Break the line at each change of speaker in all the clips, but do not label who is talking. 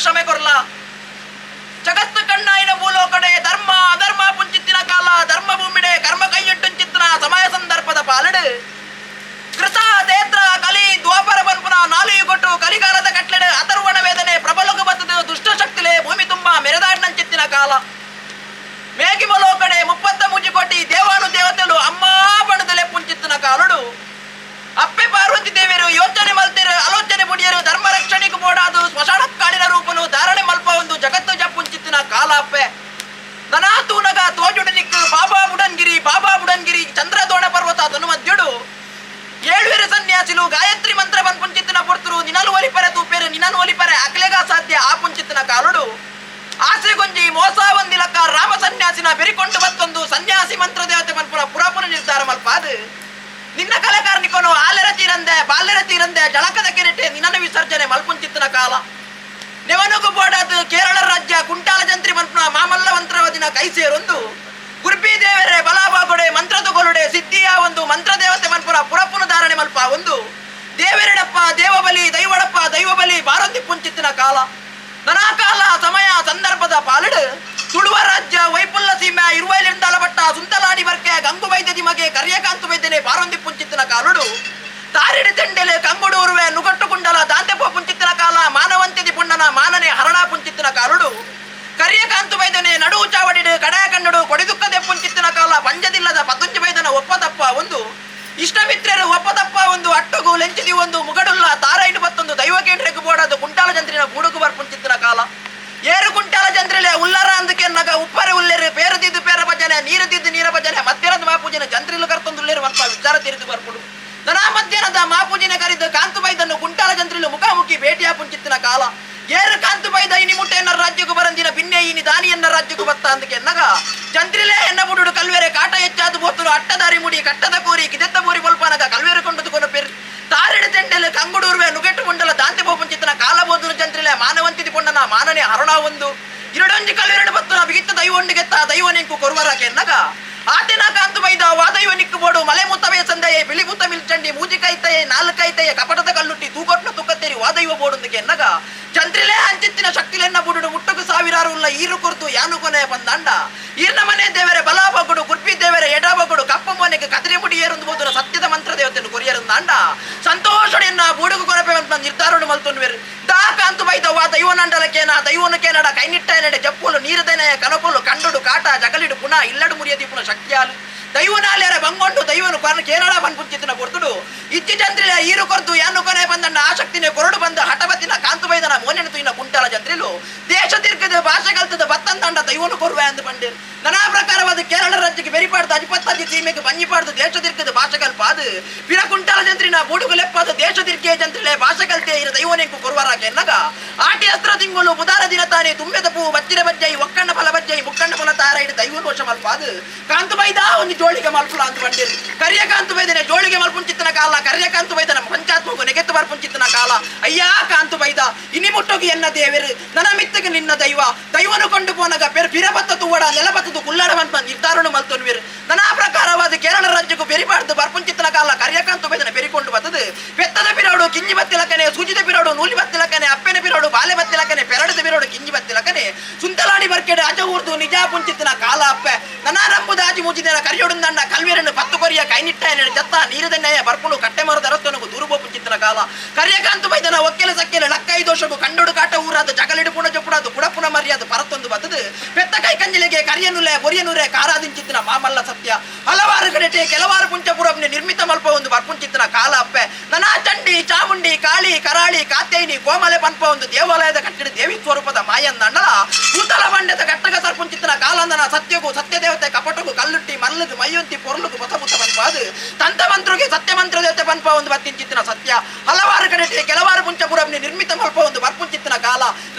ಕ್ಷಮೆ ಕೊರಲ? ಜಗತ್ತು ಕಣ್ಣಾಯಿನ ಭೂಲೋಕಡೆ ಧರ್ಮ, ಅಧರ್ಮ ಪುಂಚಿತ್ತಿನ ಕಾಲ, ಧರ್ಮ ಭೂಮಿಡೆ ಕರ್ಮ ಚಿತ್ರ ಸಮಯ ಸಂದರ್ಭದ ಪಾಲಡು ಕೃತ ದೇತ್ರ ಕಲಿ, ದ್ವಾಪರ ಬನ್ಪುನ ನಾಲಿಯು ಕೊಟ್ಟು ಕಲಿಕಾಲದ ಸನ್ಯಾಸಿಲು ಗಾಯತ್ರಿ ಮಂತ್ರ ಬಂದ್ ಪುಂಚಿತ್ತಿನ ಪುರ್ತರು. ನಿನಲು ಒಲಿಪರೆ ತೂಪೇರು ನಿನ್ನನು ಒಲಿಪರೆ ಅಕ್ಲೆಗ ಸಾಧ್ಯ ಆ ಪುಂಚಿತ್ತಿನ ಕಾಲುಡು. ಆಸೆಗೊಂಜಿ ಮೋಸ ಒಂದಿಲಕ್ಕ ರಾಮ ಸನ್ಯಾಸಿನ ಬೆರಿಕೊಂಡು ಬತ್ತೊಂದು ಸನ್ಯಾಸಿ ಮಂತ್ರ ದೇವತೆ ಮನ್ಪುರ ಪುರಾಪುರ ನಿರ್ಧಾರ ಮಲ್ಪಾದು. ನಿನ್ನ ಕಲೆಕಾರನಿಕೊನು ಆಲರ ತೀರಂದೆ ಬಾಲ್ಯರ ತೀರಂದೆ, ಜಳಕದ ಕೆರೆಟೆ ನಿನ್ನನ್ನು ವಿಸರ್ಜನೆ ಮಲ್ಪುಂಚಿತ್ತಿನ ಕಾಲ. ನೆವನುಗು ಬೋಡದು ಕೇರಳ ರಾಜ್ಯ ಕುಂಟಾಲ ಜಂತ್ರಿ ಮನ್ಪುನ ಮಾಮಲ್ಲ ಮಂತ್ರವದಿನ ಕೈ ಸೇರೊಂದು ಗುರ್ಬಿ ದೇವರೇ ಬಲಾಬಾಗೊಡೆ ಮಂತ್ರದ ಗೊಲುಡೆ ಸಿದ್ಧಿಯ ಒಂದು ಮಂತ್ರ ದೇವತೆ ಮನ್ಪುರ ಪುರಪುನ ಧಾರಣೆ ಮಲ್ಪ ಒಂದು ದೇವರೆಡಪ್ಪ ದೇವಬಲಿ ದೈವಡಪ್ಪ ದೈವಬಲಿ ಬಾರೊಂದಿ ಪುಂಚಿತ್ತಿನ ಕಾಲ. ಕಾಲ ಸಮಯ ಸಂದರ್ಭದ ಪಾಲಡು. ತುಳುವ ರಾಜ್ಯ ವೈಪುಲ್ಲ ಸೀಮೆ ಇರುವೈಲಿಂದ ಅಲಬಟ್ಟ ಸುಂತಲಾಡಿ ವರ್ಕೆ ಗಂಗು ವೈದ್ಯ ಮಗೆ ಕರಿಯಕಾಂತು ವೈದ್ಯನೆ ಬಾರೊಂದಿ ಪುಂಚಿತ್ತಿನ ಕಾಲುಡು. ತಾರಿಡಿ ತೆಂಡೆಲೆ ಕಂಗುಡು ಉರುವೆ ನುಗಟ್ಟು ಕುಂಡಲ ದಾಂತೆಪ್ಪ ಪುಂಚಿತ್ತಿನ ಕಾಲ ಮಾನವಂತಿದಿ ಪುಣ್ಣನ ಮಾನನೆ ಹರಣ ಪುಂಚಿತ್ತಿನ ಕಾಲುಡು. ಕರಿಯಕಾಂತು ವೈದ್ಯನೆ ನಡು ಚಾವಡಿಡು ಕಡೆಯ ಕಣ್ಣುಡು ಕೊಡಿದುಕ್ಕದೆ ಪುಂಚಿತ್ತಿನ ಕಾಲ ಪಂಜದಿಲ್ಲದ ಪತುಂಜಿ ವೈದ್ಯನ ಒಪ್ಪದಪ್ಪ ಒಂದು. ಇಷ್ಟಮಿತ್ರರು ಒಪ್ಪದಪ್ಪ ಒಂದು ಅಟ್ಟುಗು ಲೆಂಚಿದಿ ಒಂದು ಮುಗಡುಲ್ಲ ಬತ್ತೊಂದು ದೈವ ಕೇಂದ್ರಕ್ಕೆ ಬೋಡದು ಕುಂಟಾಲ ಜಂತ್ರಿನ ಗೂಡುಗು ಬರ್ಪುಂಚಿತ್ತಿನ ಕಾಲ. ಏರು ಕುಂಟಾಲ ಜಂತ್ರಿಲೆ ಉಲ್ಲರ ಅಂದಕ್ಕೆ ನಗ, ಉಪ್ಪರೆ ಉಲ್ಲೆರೆ ಪೇರದಿದ್ದು ಪೇರ ಭಜನೆ ನೀರದಿದ್ದು ನೀರ ಭಜನೆ ಮಧ್ಯಾಹ್ನದ ಮಾಪೂಜನೆ ಜಂತ್ರಿಲು ಕರ್ತೊಂದು ಉಲ್ಲೇರು ಅಂತ ವಿಚಾರ ತಿರಿದು ಬರ್ಪುಡು. ನನಾ ಮಧ್ಯಾಹ್ನದ ಮಾಪೂಜನೆ ಕರೆದು ಕಾಂತುಬೈದನ್ನು ಕುಂಟಾಲ ಜಂತ್ರಿಲು ಮುಖಾಮುಖಿ ಭೇಟಿಯ ಪುಂಚಿತ್ತಿನ ಕಾಲ. ಏರು ಕಾಂತುಬೈದ ಇನಿ ಮುಟ್ಟೆಯನ್ನ ರಾಜ್ಯಕ್ಕೂ ಬರಂದಿನ ಭಿನ್ನೆ ಇನಿ ದಾನಿಯನ್ನ ರಾಜ್ಯಕ್ಕೂ ಬತ್ತ ಅಂದಕ್ಕೆ ನಗ. ಜಂತ್ರಿಲೆ ಎನ್ನ ಬುಡುಡು ಕಲ್ವೆರೆ ಕಾಟ ಹೆಚ್ಚಾದ ಬೋತುರು ಅಟ್ಟದಾರಿ ಮುಡಿ, ಕಟ್ಟದ ಕೋರಿ, ಕಿದೆತ್ತ ಬೋರಿ ಬಲ್ಪನಗ ಕಲ್ವೆರೆ ಕೊಂಡದು ಕೊನ ಪೆರ್ ತಾರಿಡ ತೆಂಡೆಲು ಕಂಗುಡೂರ್ವೆ ನುಗೆಟ್ಟು ಮುಂಡಲ ದಾಂತೆ ಬೋಪಂಚಿತ್ತನ ಕಾಲ ಬೋದುನು ಜಂತ್ರಿಲೆ ಪೊಂಡನ ಮಾನನೆ ಅರುಣ ಒಂದು. ಇರಡೊಂಜಿ ಎರಡು ಬತ್ತು ಬಿಗಿತ್ತ ದೈವೊಂಡಿಗೆತ್ತ ದೈವನೆಂಕು ಕೊರುವರಾಕೆ ಎನ್ನಗ ಆತೆನ ಕಾಂತು ಬೈದ ವಾದೈವ ನಿಕ್ಕು ಬೋಡು, ಮಲೆ ಮುತ್ತವೇ ಸಂದೆಯೇ, ಬಿಳಿ ಮುತ್ತ ಮಿಲ್ಚಂಡಿ ಮೂಜಿಕೈತಯೆ ನಾಲ್ಕೈತಯೆ ಕಪಟದ ಕಲ್ಲುಟ್ಟಿ ತೂಗೊಟ್ಟು ತುಕ್ಕತ್ತೇರಿ ವಾದೈವ ಬೋಡೊಂದಿಗೆ ಎನ್ನಗ ಚಂದ್ರಿಲೆ ಅಂಚಿತ್ತಿನ ಶಕ್ತಿಲೆನ್ನ ಬುಡುಡು ಮುಟ್ಟುಕು ಸಾವಿರಾರು ಉಲ್ಲ ಈರು ಕುರ್ತು, ಯಾನು ಕೊನೆ ಬಂದಾಂಡ. ಈರ್ನ ಮನೆ ದೇವರೇ ಬಲಾಬಗುಡು ಗುರ್ಪಿ ದೇವರೇ ಎಡಬಗುಡು ಕಪ್ಪ ಮನೆಗೆ ಕದರೆ ಮುಡಿ ಏರೊಂದು ಬೋದುನ ಸತ್ಯದ ದೇವತೆಯನ್ನು ಕೊರಿಯರಂದಾಂಡ ಸಂತೋಷಡೆನ್ನ ಬೂಡುಗು ಕೊರಪೆ ಅಂತ ನಿರ್ಧಾರನು ಮಲ್ತೊನ್ವೇರು ದಾ ಕಾಂತು ಬೈದವ್ವ ದೈವನಂಡಲಕ್ಕೆ ದೈವನ ದೈವನಕ್ಕೆ ನಡ. ಕೈನಿಟ್ಟ ನಡೆ, ಜಪ್ಪುಲು, ನೀರದನೆ ಕನಪುಲು ಕಂಡುಡು, ಕಾಟ, ಜಗಲಿಡು, ಪುನಃ ಇಲ್ಲಡು ಮುರಿಯದಿ ಪುನಃ ಶಕ್ತಿಯಾಲು. ದೈವನಾಲ್ಯರ ಬಂಗೊಂಡು, ದೈವನು ಕೊರನ ಕೇರಳ ಬಂದ್ಪುಚ್ಚಿತ್ತಿನ ಕೊರ್ತುಡು ಇಚ್ಚಿ ಜಂತ್ರಿಲ ಈರು ಕೊರ್ತು ಯಾನು ಕೊನೆ ಬಂದಣ್ಣ ಆಸಕ್ತಿನೇ ಕೊರಡು ಬಂದ ಹಠಬತ್ತಿನ ಕಾಂತು ಬೈದನ ಮೋನೆನು ತುಯ್ನ ಕುಂಟಲ ಜಂತ್ರಿಲು ದೇಶ ತಿರ್ಗದ ಭಾಷೆ ಕಲ್ತದ ಬತ್ತಂದಂಡ ದೈವನು ಕೊರುವೆ ಅಂದು ಬಂಡೇರು. ನನಾ ಪ್ರಕಾರವಾದ ಕೇರಳ ರಾಜ್ಯಕ್ಕೆ ಬೆರಿಪಾಡ್ದು ಸೀಮೆಗೆ ಬಂಜಿಪಾಡ್ದು ದೇಶ ತಿರ್ಗದ ಭಾಷೆ ಕಲ್ಪಾದು ಪಿರ ಕುಂಟಲ ಜಂತ್ರಿನ ಬೂಡುಗು ಲೆಪ್ಪದು ದೇಶ ತಿರ್ಗೆ ಜಂತ್ರಿಲೆ ಭಾಷೆ ಕಲ್ತೆ ಇರ ದೈವನೆಂಕು ಕೊರುವರಾಕೆ ಎನ್ನಗ. ಆಟಿ ಅಸ್ತ್ರ ತಿಂಗಳು ಮುದಾರ ದಿನ ತಾನೆ ತುಂಬೆದ ಪೂ ಬಚ್ಚಿರ ಬಜ್ಜೈ, ಒಕ್ಕಣ್ಣ ಫಲ ಬಜ್ಜೈ, ಮುಕ್ಕಣ್ಣ ಫಲ ತಾರ ಇಡು ದೈವನ್ ವರ್ಷ ಮಲ್ಪಾದು. ಕಾಂತು ಬೈದ ಒಂದು ಜೋಳಿಗೆ ಮಲ್ಪುಲ ಅಂತ ಬಂದಿರು. ಕರಿಯ ಕಾಂತು ಬೈದನೆ ಜೋಳಿಗೆ ಮಲ್ಪುಂಚಿತ್ತನ ಕಾಲ, ಕರಿಯ ಕಾಂತು ಬೈದನ ಪಂಚಾತ್ಮಕು ನೆಗೆತ್ತು ಬರ್ಪುಂಚಿತ್ತನ ಕಾಲ. ಅಯ್ಯ ಕಾಂತು ಬೈದ ಇನಿ ಮುಟ್ಟೋಗಿ ಎನ್ನ ದೇವರು. ನನ್ನ ಮಿತ್ತಗೆ ನಿನ್ನ ದೈವ. ದೈವನು ಕೊಂಡು ಪೋನಗ ಪೆರ್ ಪಿರಬತ್ತ ತುವಡ ನೆಲಬತ್ತದು ಕುಲ್ಲಡವಂತ ನಿರ್ಧಾರನು ಮಲ್ತೊನ್ವಿರು. ನನಾ ಪ್ರಕಾರವಾದ ಕೇರಳ ರಾಜ್ಯಕ್ಕೂ ಬೆರಿಬಾರ್ದು ಬರ್ಪುಂಚಿತ್ತನ ಕಾಲ ಕರಿಯಕಾಂತು ಬೇದನ ಬೆರಿಕೊಂಡು ಬತ್ತದು. ಬೆತ್ತದ ಬಿರಾಡು, ಕಿಂಜಿ ಬತ್ತಿಲಕನೆ ಸೂಜಿದ ಬಿರಾಡು, ನೂಲಿ ಬತ್ತಿಲಕನೆ ಅಪ್ಪೆನ ಬಿರಾಡು, ಬಾಲೆ ಬತ್ತಿಲಕನೆ ಪೆರಡದ ಬಿರೋಡು, ಕಿಂಜಿ ಬತ್ತಿಲಕನೆ ಸುಂತಲಾಡಿ ಬರ್ಕೆಡೆ ಅಜ ಊರ್ದು ನಿಜ ಪುಂಚಿತ್ತಿನ ಕಾಲ ಅಪ್ಪೆ. ನನಾ ರಂಬುದ ಆಜಿ ಮುಜಿದಿನ ಕರಿಯೋಡುಂದಣ್ಣ ಪತ್ತು ಕೊರಿಯ ಕೈನಿಟ್ಟ ಚತ್ತ ನೀರದ ನೀರದನ್ನೆಯ ಬರ್ಪುಡು ಕಟ್ಟೆ ಮರದ ರತ್ತನಗು ದೂರುಬೋ ಪುಂಚಿತ್ತಿನ ಕಾಲ. ಕರಿಯಕಾಂತು ಬೈದನ ಒಕ್ಕೆಲ ಸಕ್ಕೆಲ ಲಕ್ಕೈ ದೋಷಗೂ ಕಂಡುಡು ಕಾಟ ಊರಾದ ಜಗಲಿಡು ಪುಣ ಜಪುಡಾದು ಕುಡಪುನ ಮರ್ಯಾದ ಪೆತ್ತ ಕೈ ಕಂಜಿಲೆಗೆ ಕರಿಯನುಲೆ ಬೊರಿಯನುರೆ ಕಾರಾದಿಂಚಿತ್ತಿನ ಮಾಮಲ್ಲ ಸತ್ಯ ಹಲವಾರು ಕಡೆಟೆ ಕೆಲವಾರು ಪುಂಚಪುರಬ್ನೆ ನಿರ್ಮಿತ ಮಲ್ಪ ಒಂದು ಬರ್ಪುಂಚಿತ್ತಿನ ಕಾಲ ಅಪ್ಪೆ ನನಾ ಚಂಡಿ ಚಾಮುಂಡಿ ಕಾಳಿ ಕರಾಳಿ ಕಾತೇನಿ ಕೋಮಲೆ ಪನ್ಪ ಒಂದು ದೇವಾಲಯದ ಕಟ್ಟಡ ದೇವಿ ಸ್ವರೂಪದ ಮಾಯಂದಂಡಲ ಕೂತಲ ಬಂಡೆದ ಕಟ್ಟಗ ಸರ್ಪುಂಚಿತ್ತಿನ ಕಾಲಂದನ ಸತ್ಯಗೂ ಸತ್ಯ ದೇವತೆ ಕಪಟಗೂ ಕಲ್ಲುಟ್ಟಿ ಮಲ್ಲದು ಮೈಯೊಂತಿ ಪೊರ್ಲುಗು ಬಸಬುತ್ತ ಪನ್ಪಾದು ತಂತ ಮಂತ್ರಿಗೆ ಸತ್ಯ ಮಂತ್ರ ದೇವತೆ ಪನ್ಪ ಒಂದು ಬತ್ತಿಂಚಿತ್ತಿನ ಸತ್ಯ ಹಲವಾರು ಕಡೆಟೆ ಕೆಲವಾರು ಪುಂಚಪುರಬ್ನೆ ನಿರ್ಮಿತ ಮಲ್ಪ ಒಂದು ಬರ್ಪುಂಚಿತ್ತಿನ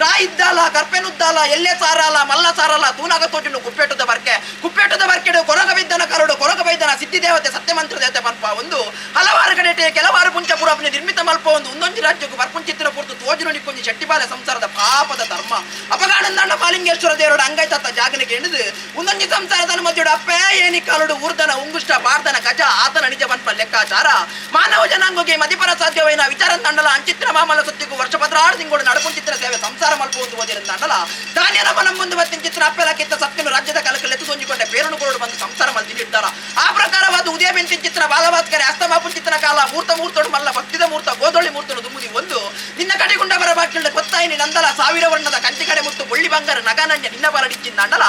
ರಾ ಇದ್ದಾಲ ಕರ್ಪೆನುದ್ದಾಲ ಎಲ್ಲೇ ಸಾರಾಲ ಮಲ್ಲ ಸಾರಲ ತೂನಾಗ ತೋಟಿನ ಕುಪ್ಪೇಟದ ಬರ್ಕೆ. ಕುಪ್ಪೇಟದ ಬರ್ಕೆಡು ಕೊರಗ ಬಿದ್ದನ ಕರಡು, ಕೊರಗ ಬೈದನ ಸತ್ಯ ಮಂತ್ರ ದೇವತೆ ಪನ್ಪ ಒಂದು ಹಲವಾರು ಕಡೆಟೆ ಕೆಲವಾರು ಪುಂಚಪುರಬ್ನೆ ನಿರ್ಮಿತ ಮಲ್ಪ ಒಂದು, ಒಂದೊಂದು ರಾಜ್ಯಕ್ಕೂ ಬರ್ಪುಂಚಿತ್ತಿನ ಪುರ್ತು ತೋಜಿನ ನಿಕ್ಕೊಂಜಿ ಶೆಟ್ಟಿಪಾಲೆ ಸಂಸಾರದ ಪಾಪದ ಅಪಗಾಡಂದಂಡ ಮಾಲಿಂಗೇಶ್ವರ ಅಂಗೈ ತತ್ತ ಜಾಗನಿಗೆ ಎಣಿದು ಒಂದೊಂದು ಸಂಸಾರದ ಮಧ್ಯದ ಅಪ್ಪೇ ಏನಿ ಕಾಲುಡು ಊರ್ಧನ, ಉಂಗುಷ್ಟ, ಬಾರ್ಧನ, ಗಜ, ಆತನ ನಿಜ ಬನ್ಪ ಲೆಕ್ಕಾಚಾರ. ಮಾನವ ಜನಾಂಗಕ್ಕೆ ಮದಿಪರ ಸಾಧ್ಯವೈನ ವಿಚಾರ ತಂಡಲ, ಅಂಚಿತ್ರ ಮಾಮಲ ಸುತ್ತಿಗೂ ವರ್ಷ ಪದ್ರಾಡು ತಿಂಗಳು ನಡಪುಂಚಿತ್ರ ಸೇವೆ ಸಂಸಾರ ಮಲ್ಪ ಓದಿರ ತಂಡಲ. ಧಾನ್ಯನ ಮನ ಮುಂದೆ ಬತ್ತಿನ ಚಿತ್ರ ಅಪ್ಪೆಲ ಕಿತ್ತ ಸತ್ಯನು ರಾಜ್ಯದ ಕಾಲಕ್ಕೆ ಎತ್ತು ತೊಂಜಿಕೊಂಡೆ ಪೇರನು ಕೊರಡು ಬಂದು ಸಂಸಾರ ಮಲ್ತಿ ನೀಡ್ತಾರ. ಆ ಪ್ರಕಾರವಾದ ಉದಯ ಬೆಂತಿನ ಚಿತ್ರ ಬಾಲವಾತ್ಕರೆ ಅಸ್ತಮಾಪು ಚಿತ್ರ ಕಾಲ, ಮೂರ್ತ ಮೂರ್ತೋಡು ಮಲ್ಲ, ಭಕ್ತಿದ ಮೂರ್ತ ಗೋದೊಳ್ಳಿ ಒಂದು ನಿನ್ನ ಕಡೆಗುಂಡ ಬರಬಾಕಿಲ್ಲ ಗೊತ್ತಾಯಿನಿ ನಂದಲ. ಸಾವಿರ ವರ್ಣದ ಕಂಚಿ ಕಡೆ ಮುತ್ತು ಬುಳ್ಳಿ ಬಂಗಾರ ನಗಾನಂಜ ನಿನ್ನ ಬರಡಿಕ್ಕಿಂದ ಅಂಡಲ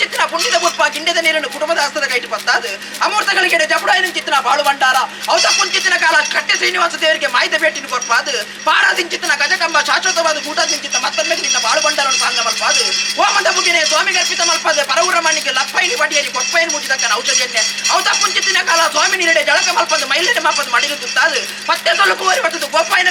ಚಿತ್ರ ಪುಣ್ಯದ ಬುಪ್ಪ ಗಿಂಡದ ನೀರನ್ನು ಕುಟುಂಬದ ಹಸ್ತದ ಕೈಟು ಪತ್ತಾದು. ಅಮೂರ್ತಗಳಿಗೆ ಜಪುಡಾಯಿನ ಚಿತ್ರ ಬಾಳು ಬಂಡಾರ ಔತ ಕುಂಚಿತ್ತಿನ ಕಾಲ ಕಟ್ಟೆ ಶ್ರೀನಿವಾಸ ದೇವರಿಗೆ ಮಾಹಿತಿ ಭೇಟಿನ ಕೊರ್ಪಾದು. ಪಾರಾದಿಂಚಿತ್ತಿನ ಗಜಕಂಬ ಶಾಶ್ವತವಾದ ಕೂಟದಿಂಚಿತ್ತ ಮತ್ತೊಮ್ಮೆ ನಿನ್ನ ಬಾಳು ಬಂಡಾರನ್ನು ಸಾಂಗ ಮಲ್ಪಾದು. ಹೋಮದ ಮುಗಿನೆ ಸ್ವಾಮಿಗೆ ಅರ್ಪಿತ ಮಲ್ಪಾದ. ಪರವುರ ಮಣ್ಣಿಗೆ ಲಪ್ಪೈನಿ ಬಡಿಯಲ್ಲಿ ಕೊಪ್ಪೈನ್ ಮುಗಿದಕ್ಕನ ಔಷಧಿಯನ್ನೇ. ಔತ ಕುಂಚಿತ್ತಿನ ಕಾಲ ಸ್ವಾಮಿ ನೀರಡೆ ಜಳಕ ಮಲ್ಪದ. ಮೈಲಿನ ಮಾಪದ ಮಡಿಲು ತುತ್ತಾದು. ಪತ್ತೆ ತೊಲಕುವರಿ ಬಟ್ಟದು ಗೋಪಾಯಿನ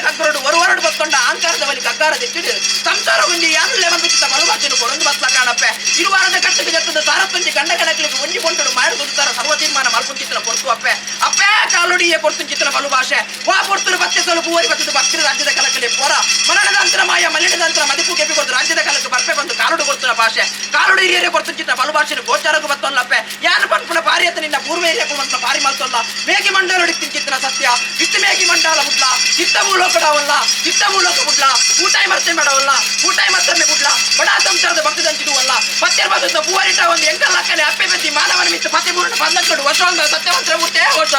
ಒರು ಹೊರಡು ಆಂಕಾರದ ಬಲಿ ಕಗ್ಗಾರ ತೆಚ್ಚಿಡು ಸಂಸಾರ ಗುಂಜಿ ಯಾನುಲೆ ಬಂದುತ್ತ ಬಲುಬಾಚಿನ ಕೊಡೊಂದು ಬತ್ಲ ಕಾಣಪ್ಪೆ ಇರುವಾರದ ಕಟ್ಟಿಗೆ ಜತ್ತದ ಸಾರತ್ತೊಂಜಿ ಗಂಡ ಗಣಕಲಿಗೆ ಒಂಜಿ ಕೊಂಡಡು ಮಾಡಿ ದುಡ್ತಾರ ಸರ್ವ ತೀರ್ಮಾನ ಮಲ್ಪುಂಚಿತ್ತಿನ ಕೊಡ್ತು ಅಪ್ಪೆ ಅಪ್ಪೆ ಕಾಲುಡಿಯ ಕೊಡ್ತುಂಚಿತ್ತಿನ ಬಲು ಭಾಷೆ ವಾ ಕೊಡ್ತರು ಬತ್ತೆ ಸೊಲಪು ಓರಿ ಬತ್ತದು ಭಕ್ತಿರ ರಾಜ್ಯದ ಕಲಕಲೆ ಪೋರ ಮರಣದ ಅಂತರ ಮಾಯ ಮಲಿನದ ಅಂತರ ಮದಿಪು ಕೆಪಿ ಕೊಡ್ತು ರಾಜ್ಯದ ಕಲಕ್ಕೆ ಬರ್ಪೆ ಬಂದು ಕಾಲುಡು ಕೊಡ್ತುನ ಭಾಷೆ ಕಾಲುಡು ಹಿರಿಯರೇ ಕೊಡ್ತುಂಚಿತ್ತ ಬಲು ಭಾಷೆನ ಗೋಚಾರಗೂ ಬತ್ತೊಲ್ಲಪ್ಪೆ ಯಾರು ಪನ್ಪುನ ಪಾರಿ ಅಂತ ನಿನ್ನ ಪೂರ್ವ ಹಿರಿಯಕ್ಕೂ ಬಾರಿ ಪಾರಿ ಮಲ್ತೊಲ್ಲ ಮೇಗಿ ಮಂಡಲ ಚಿಂಚಿತ್ತಿನ ಸತ್ಯ. ಇತ್ತು ಮೇಗಿ ಮಂಡಲ ಬುಡ್ಲ. ಇತ್ತ ಮೂಲೋಕಡವಲ್ಲ ಇತ್ತ ಮೂಲೋಕ ಬುಡ್ಲ. ಊಟಾಯಿ ಮರ್ತೆ ಮಾಡವಲ್ಲ. ಊಟಾಯಿ ಮತ್ತೊಮ್ಮೆ ಬುಡ್ಲ. ಬಡ ಸಂಸಾರದ ಭಕ್ತಿ ಅಲ್ಲ. ಪತ್ತೆ ಬಂದ ಪೂವರಿಟ ಒಂದು ಎಂಕಲ್ಲಕ್ಕನೆ ಅಪ್ಪೆ ಬೆತ್ತಿ ಮಾನವನ ಮಿತ್ತು ಪತಿ ಪೂರ್ಣ ಪದ್ನಟ್ಟು ವರ್ಷ ಸತ್ಯವಂತರ ಮುಟ್ಟೆ ವರ್ಷ